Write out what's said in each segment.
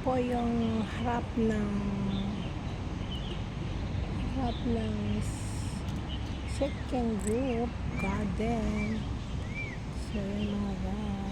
po yung harap ng harap ng second group garden. So, yun mga guys.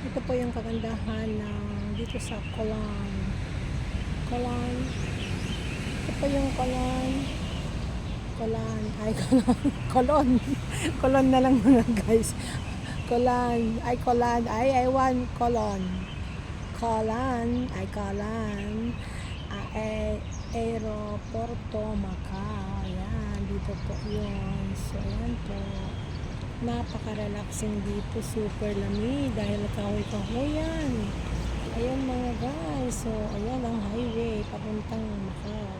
Ito po yung kagandahan ng dito sa Colan. Colan. Ito po yung Colan. Colan. Ay, Colan. Colon. Colon na lang mga guys. Colan. Ay, Colan. Ay, I want Colon. Colan. Ay, Colan. Ah, eh, Aeroporto Macau. Yan. Dito po yun. So, yan po napaka-relaxing dito, super lamig dahil kahoy-kahoyan. Ayan mga guys, so ayan ang highway papuntang Macau.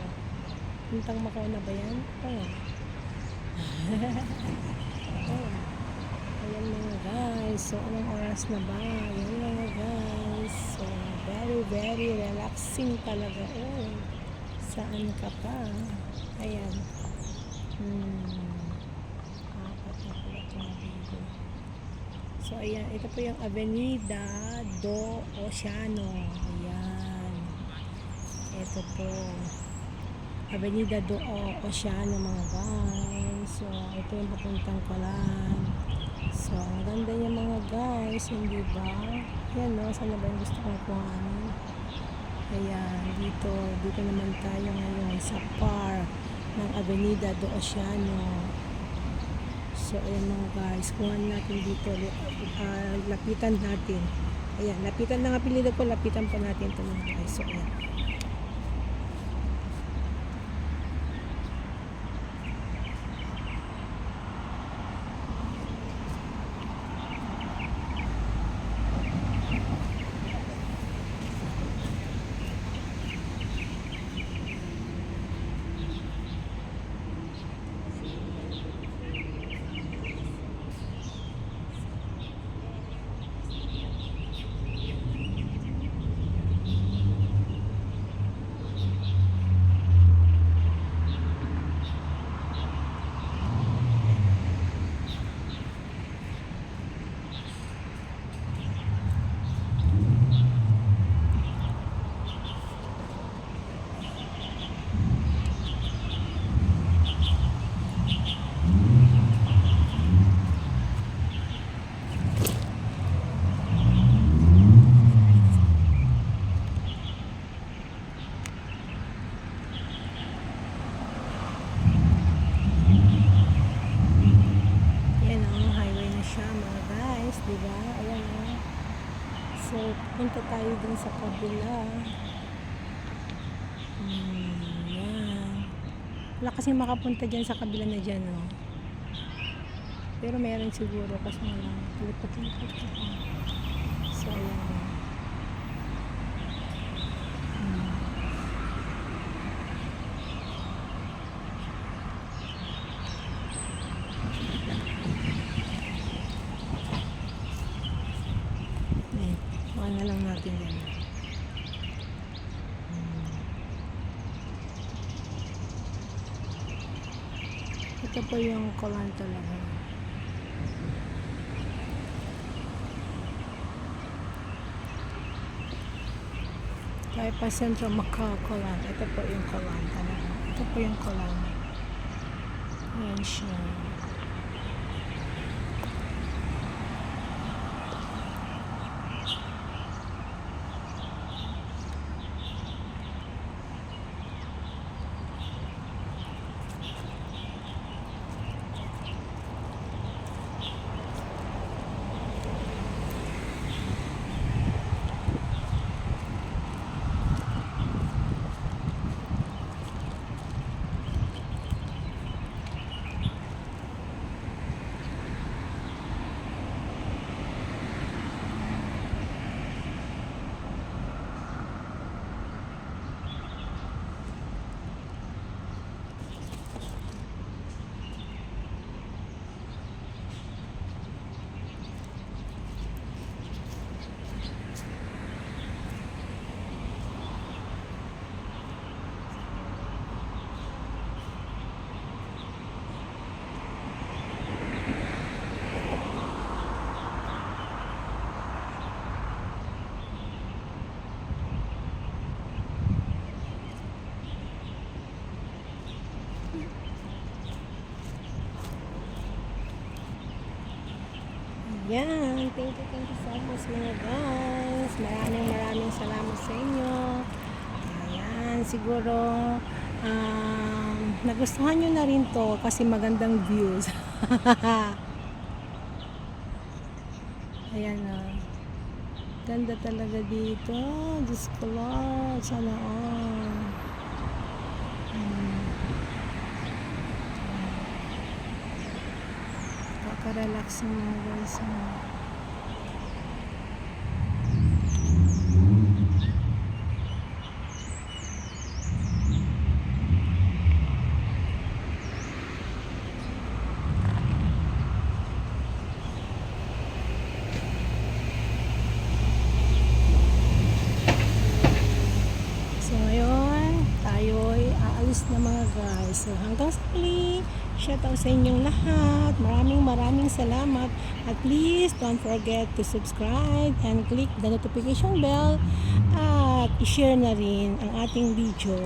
Puntang Macau na ba yan? Oo. Oh. Ayan mga guys, so anong oras na ba? Ayan mga guys, so very very relaxing talaga. Oh, saan ka pa? Ayan. Hmm. Ayan. Ito po yung Avenida do Oceano. Ayan. Ito po. Avenida do Oceano mga guys. So, ito yung papuntang Kalan. So, ang ganda niya mga guys. Hindi ba? Yan no. Saan na ba yung gusto kong kuhanin? Ayan. Dito. Dito naman tayo ngayon sa park ng Avenida do Oceano. So, ayan mga guys, kuhan natin dito, ah, lapitan natin. Ayan, lapitan na nga pinili ko, lapitan pa natin ito mga guys. So. Ayan ang highway na siya mga guys, di ba? Ayan o. So, punta tayo dun sa kabila. Hmm, yan. Wala kasi makapunta dyan sa kabila na dyan, no? Pero meron siguro kasi mga lipat-lipat. So, ayan. Hmm. Ayan. Kuha na lang natin yan. Hmm. Ito po yung kolan talaga. Tayo pa sentro makakolan. Ito po yung kolan talaga. Ito po yung kolan. Ayan siya. Ayan. Thank you, thank you so much mga guys. Maraming maraming salamat sa inyo. Ayan. Siguro um, nagustuhan nyo na rin to kasi magandang views. Ayan na. Ganda talaga dito. Diyos ko Lord. Sana all. Hmm. Kakarelax ng mga guys. So ngayon, tayo ay aalis na mga guys. So hanggang shout out sa inyong lahat. Maraming maraming salamat. At please don't forget to subscribe and click the notification bell at i-share na rin ang ating video.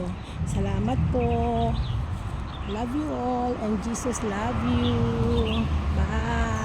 Salamat po. Love you all and Jesus love you. Bye.